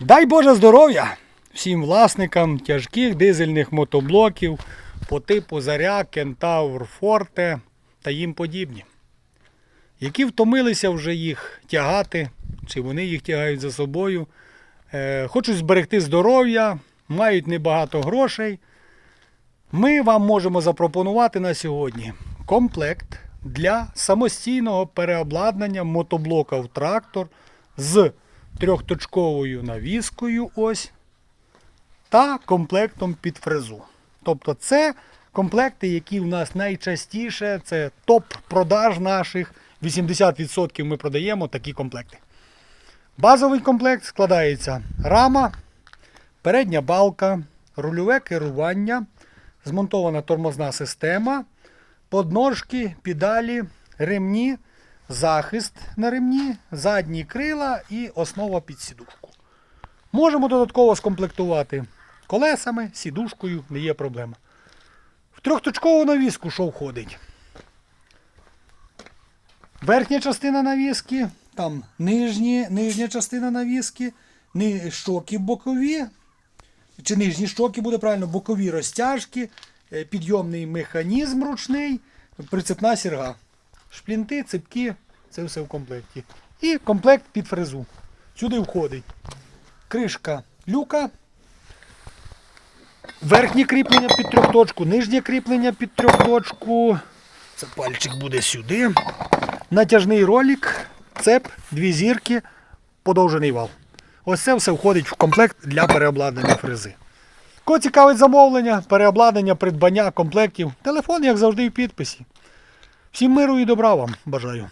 Дай Боже здоров'я всім власникам тяжких дизельних мотоблоків по типу Заря, Кентавр, Форте та їм подібні, які втомилися вже їх тягати, чи вони їх тягають за собою, е, хочуть зберегти здоров'я, мають небагато грошей. Ми вам можемо запропонувати на сьогодні комплект для самостійного переобладнання мотоблока в трактор з трьохточковою навіскою ось та комплектом під фрезу. Тобто це комплекти, які в нас найчастіше, це топ-продаж наших. 80% ми продаємо такі комплекти. Базовий комплект складається рама, передня балка, рульове керування, змонтована тормозна система, подножки, педалі, ремні, захист на ремні, задні крила і основа під сідушку. Можемо додатково скомплектувати колесами, сідушкою, не є проблема. В трьохточкову навіску що входить? Верхня частина навіски, там нижні, нижня частина навіски, щоки бокові, чи нижні щоки буде правильно, бокові розтяжки, е, підйомний механізм ручний, прицепна сірга. Шплінти, цепки, це все в комплекті. І комплект під фрезу. Сюди входить кришка люка, верхнє кріплення під трьохточку, нижнє кріплення під трьохточку. Це пальчик буде сюди. Натяжний ролик, цеп, дві зірки, подовжений вал. Ось це все входить в комплект для переобладнання фрези. Кого цікавить замовлення, переобладнання, придбання комплектів, телефон, як завжди, в підписі. Всім миру і добра вам бажаю.